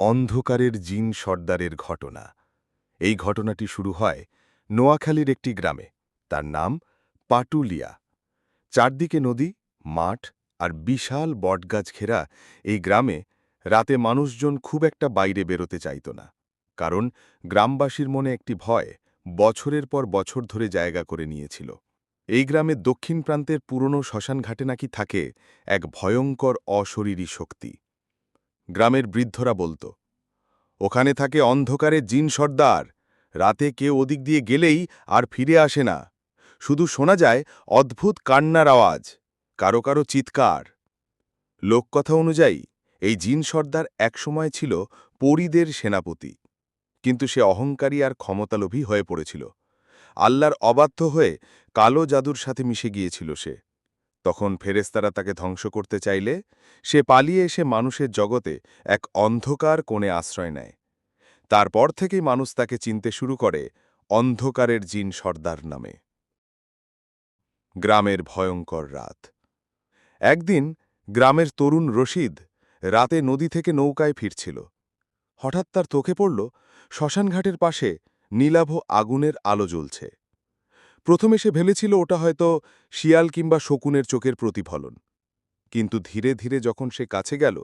অন্ধকারের জিন সর্দারের ঘটনা। এই ঘটনাটি শুরু হয় নোয়াখালীর একটি গ্রামে। তার নাম পাটুলিয়া। চারদিকে নদী, মাঠ আর বিশাল বটগাছ ঘেরা এই গ্রামে রাতে মানুষজন খুব একটা বাইরে বেরোতে চাইত না। কারণ গ্রামবাসীর মনে একটি ভয় বছরের পর বছর ধরে জায়গা করে নিয়েছিল। এই গ্রামে দক্ষিণ প্রান্তের পুরনো শ্মশানঘাটে নাকি থাকে এক ভয়ঙ্কর অশরীরী শক্তি। গ্রামের বৃদ্ধরা বলত, ওখানে থাকে অন্ধকারে জিন সর্দার। রাতে কেউ ওদিক দিয়ে গেলেই আর ফিরে আসে না। শুধু শোনা যায় অদ্ভুত কান্নার আওয়াজ, কারও কারও চিৎকার। লোককথা অনুযায়ী, এই জিন সর্দার একসময় ছিল পরিদের সেনাপতি। কিন্তু সে অহংকারী আর ক্ষমতালোভী হয়ে পড়েছিল। আল্লাহর অবাধ্য হয়ে কালো জাদুর সাথে মিশে গিয়েছিল সে। তখন ফেরেস্তারা তাকে ধ্বংস করতে চাইলে সে পালিয়ে এসে মানুষের জগতে এক অন্ধকার কোণে আশ্রয় নেয়। তারপর থেকেই মানুষ তাকে চিনতে শুরু করে অন্ধকারের জিন সর্দার নামে। গ্রামের ভয়ঙ্কর রাত। একদিন গ্রামের তরুণ রশিদ রাতে নদী থেকে নৌকায় ফিরছিল। হঠাৎ তার চোখে পড়ল, শ্মশানঘাটের পাশে নীলাভ আগুনের আলো জ্বলছে। প্রথমে সে ভেবেছিল ওটা হয়তো শিয়াল কিংবা শকুনের চোখের প্রতিফলন। কিন্তু ধীরে ধীরে যখন সে কাছে গেল,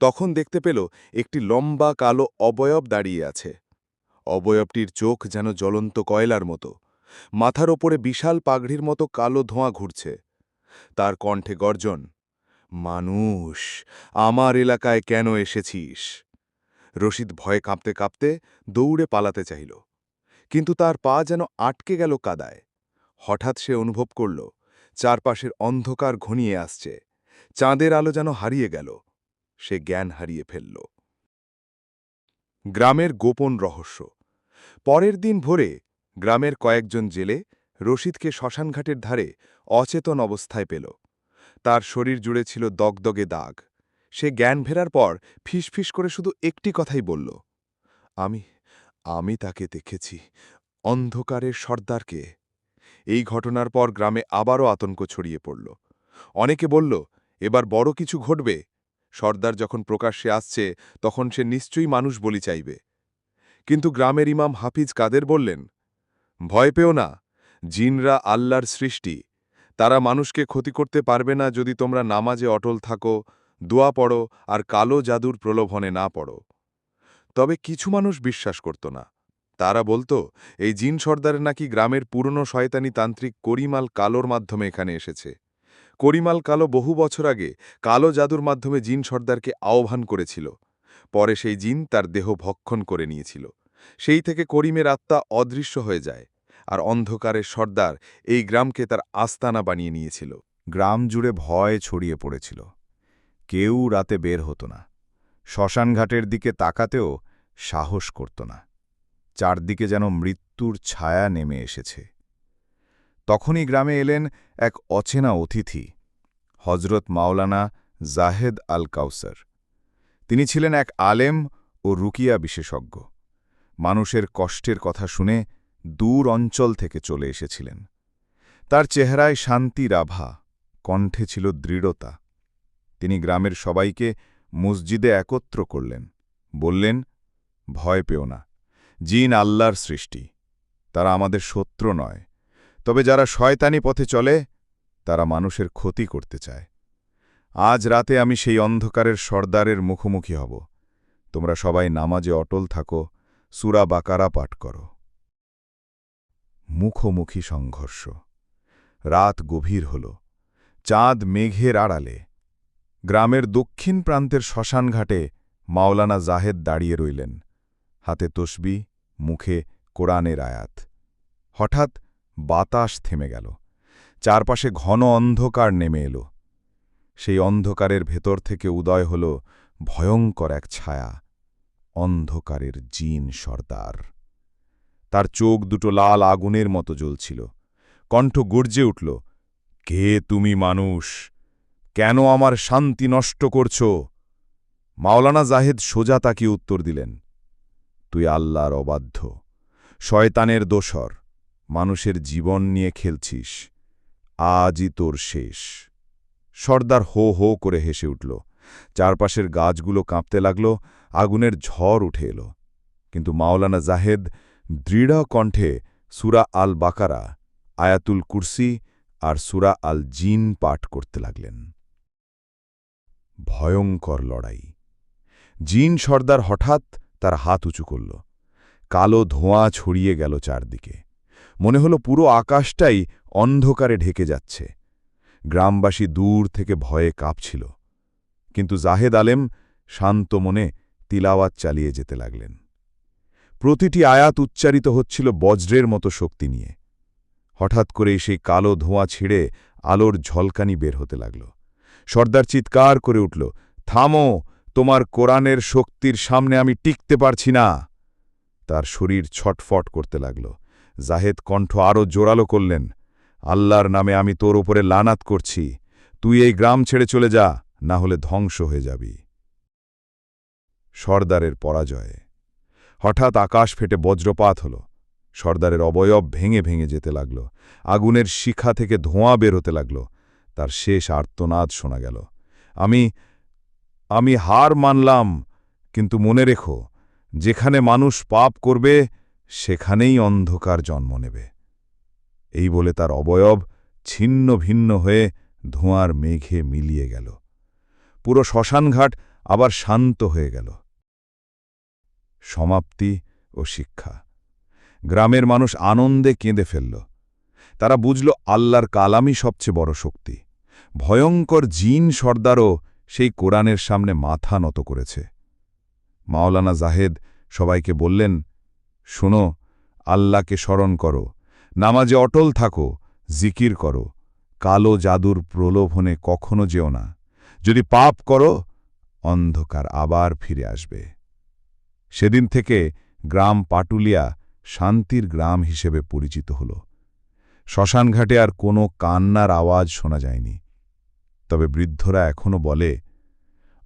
তখন দেখতে পেল একটি লম্বা কালো অবয়ব দাঁড়িয়ে আছে। অবয়বটির চোখ যেন জ্বলন্ত কয়লার মতো। মাথার ওপরে বিশাল পাগড়ির মতো কালো ধোঁয়া ঘুরছে। তার কণ্ঠে গর্জন, মানুষ, আমার এলাকায় কেন এসেছিস? রশিদ ভয়ে কাঁপতে কাঁপতে দৌড়ে পালাতে চাইল। কিন্তু তার পা যেন আটকে গেল কাদায়। হঠাৎ সে অনুভব করল, চারপাশের অন্ধকার ঘনিয়ে আসছে। চাঁদের আলো যেন হারিয়ে গেল। সে জ্ঞান হারিয়ে ফেলল। গ্রামের গোপন রহস্য। পরের দিন ভোরে গ্রামের কয়েকজন জেলে রশিদকে শ্মশানঘাটের ধারে অচেতন অবস্থায় পেল। তার শরীর জুড়ে ছিল দগদগে দাগ। সে জ্ঞান ফেরার পর ফিসফিস করে শুধু একটি কথাই বলল, আমি আমি তাকে দেখেছি, অন্ধকারের সর্দারকে। এই ঘটনার পর গ্রামে আবারও আতঙ্ক ছড়িয়ে পড়ল। অনেকে বলল, এবার বড় কিছু ঘটবে। সর্দার যখন প্রকাশ্যে আসছে, তখন সে নিশ্চয়ই মানুষ বলি চাইবে। কিন্তু গ্রামের ইমাম হাফিজ কাদের বললেন, ভয় পেও না, জিনরা আল্লাহর সৃষ্টি। তারা মানুষকে ক্ষতি করতে পারবে না যদি তোমরা নামাজে অটল থাকো, দোয়া পড়ো আর কালো জাদুর প্রলোভনে না পড়ো। তবে কিছু মানুষ বিশ্বাস করত না। তারা বলতো, এই জিন সর্দারের নাকি গ্রামের পুরনো শয়তানি তান্ত্রিক করিমাল কালোর মাধ্যমে এখানে এসেছে। করিমাল কালো বহু বছর আগে কালো জাদুর মাধ্যমে জিন সর্দারকে আহ্বান করেছিল। পরে সেই জিন তার দেহ ভক্ষণ করে নিয়েছিল। সেই থেকে করিমের আত্মা অদৃশ্য হয়ে যায় আর অন্ধকারের সর্দার এই গ্রামকে তার আস্তানা বানিয়ে নিয়েছিল। গ্রাম জুড়ে ভয় ছড়িয়ে পড়েছিল। কেউ রাতে বের হতো না। শ্মশানঘাটের দিকে তাকাতেও সাহস করত না। চারদিকে যেন মৃত্যুর ছায়া নেমে এসেছে। তখনই গ্রামে এলেন এক অচেনা অতিথি হজরত মাওলানা জাহেদ আল কাউসার তিনি ছিলেন এক আলেম ও রুকিয়া বিশেষজ্ঞ। মানুষের কষ্টের কথা শুনে দূর অঞ্চল থেকে চলে এসেছিলেন। তার চেহারায় শান্তির আভা কণ্ঠে ছিল দৃঢ়তা। তিনি গ্রামের সবাইকে মসজিদে একত্র করলেন। বললেন, ভয় পেও না। জিন আল্লাহর সৃষ্টি। তারা আমাদের শত্রু নয়। তবে যারা শয়তানি পথে চলে, তারা মানুষের ক্ষতি করতে চায়। আজ রাতে আমি সেই অন্ধকারের সর্দারের মুখোমুখি হব। তোমরা সবাই নামাজে অটল থাকো, সুরা বাকারা পাঠ করো। মুখোমুখি সংঘর্ষ। রাত গভীর হল। চাঁদ মেঘের আড়ালে। গ্রামের দক্ষিণ প্রান্তের শ্মশানঘাটে মাওলানা জাহেদ দাঁড়িয়ে রইলেন। হাতে তসবি, মুখে কোরআনের আয়াত। হঠাৎ বাতাস থেমে গেল। চারপাশে ঘন অন্ধকার নেমে এলো। সেই অন্ধকারের ভেতর থেকে উদয় হল ভয়ঙ্কর এক ছায়া, অন্ধকারের জিন সর্দার। তার চোখ দুটো লাল আগুনের মতো জ্বলছিল। কণ্ঠ গর্জে উঠল, কে তুমি মানুষ? কেন আমার শান্তি নষ্ট করছ? মাওলানা জাহেদ সোজা তাকে উত্তর দিলেন, তুই আল্লাহর অবাধ্য, শয়তানের দোসর মানুষের জীবন নিয়ে খেলছিস, আজই তোর শেষ। সর্দার হো হো করে হেসে উঠল। চারপাশের গাছগুলো কাঁপতে লাগল, আগুনের ঝড় উঠে এলো। কিন্তু মাওলানা জাহেদ দৃঢ় কণ্ঠে সুরা আল বাকারা আয়াতুল কুরসি আর সুরা আল জিন পাঠ করতে লাগলেন। ভয়ঙ্কর লড়াই। জিন সর্দার হঠাৎ তার হাত উঁচু করল। কালো ধোঁয়া ছড়িয়ে গেল চারদিকে। মনে হলো পুরো আকাশটাই অন্ধকারে ঢেকে যাচ্ছে। গ্রামবাসী দূর থেকে ভয়ে কাঁপছিল। কিন্তু জাহেদ আলেম শান্ত মনে তিলাওয়াত চালিয়ে যেতে লাগলেন। প্রতিটি আয়াত উচ্চারিত হচ্ছিল বজ্রের মতো শক্তি নিয়ে। হঠাৎ করেই সেই কালো ধোঁয়া ছিঁড়ে আলোর ঝলকানি বের হতে লাগল। সর্দার চিৎকার করে উঠল, থামো, তোমার কোরআনের শক্তির সামনে আমি টিকতে পারছি না। তার শরীর ছটফট করতে লাগল। জাহেদ কণ্ঠ আরও জোরালো করলেন, আল্লাহর নামে আমি তোর ওপরে লানাত করছি। তুই এই গ্রাম ছেড়ে চলে যা, না হলে ধ্বংস হয়ে যাবি। সর্দারের পরাজয়ে। হঠাৎ আকাশ ফেটে বজ্রপাত হল। সর্দারের অবয়ব ভেঙে ভেঙে যেতে লাগল। আগুনের শিখা থেকে ধোঁয়া বের হতে লাগল। তার শেষ আর্তনাদ শোনা গেল। আমি আমি হার মানলাম, কিন্তু মনে রেখো, যেখানে মানুষ পাপ করবে, সেখানেই অন্ধকার জন্ম নেবে। এই বলে তার অবয়ব ছিন্ন ভিন্ন হয়ে ধোঁয়ার মেঘে মিলিয়ে গেল। পুরো শ্মশানঘাট আবার শান্ত হয়ে গেল। সমাপ্তি ও শিক্ষা। গ্রামের মানুষ আনন্দে কেঁদে ফেলল। তারা বুঝল আল্লাহর কালামই সবচেয়ে বড় শক্তি। ভয়ঙ্কর জিন সর্দারও সেই কোরআনের সামনে মাথা নত করেছে। মাওলানা জাহেদ সবাইকে বললেন, শোনো, আল্লাহকে স্মরণ করো, নামাজে অটল থাকো, জিকির করো, কালো জাদুর প্রলোভনে কখনো যেও না। যদি পাপ করো, অন্ধকার আবার ফিরে আসবে। সেদিন থেকে গ্রাম পাটুলিয়া শান্তির গ্রাম হিসেবে পরিচিত হল। শ্মশানঘাটে আর কোনো কান্নার আওয়াজ শোনা যায়নি। তবে বৃদ্ধরা এখনও বলে,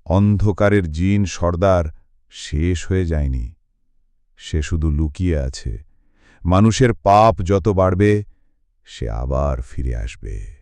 অন্ধকারের জিন সর্দার শেষ হয়ে যায়নি। সে শুধু লুকিয়ে আছে। মানুষের পাপ যত বাড়বে, সে আবার ফিরে আসবে।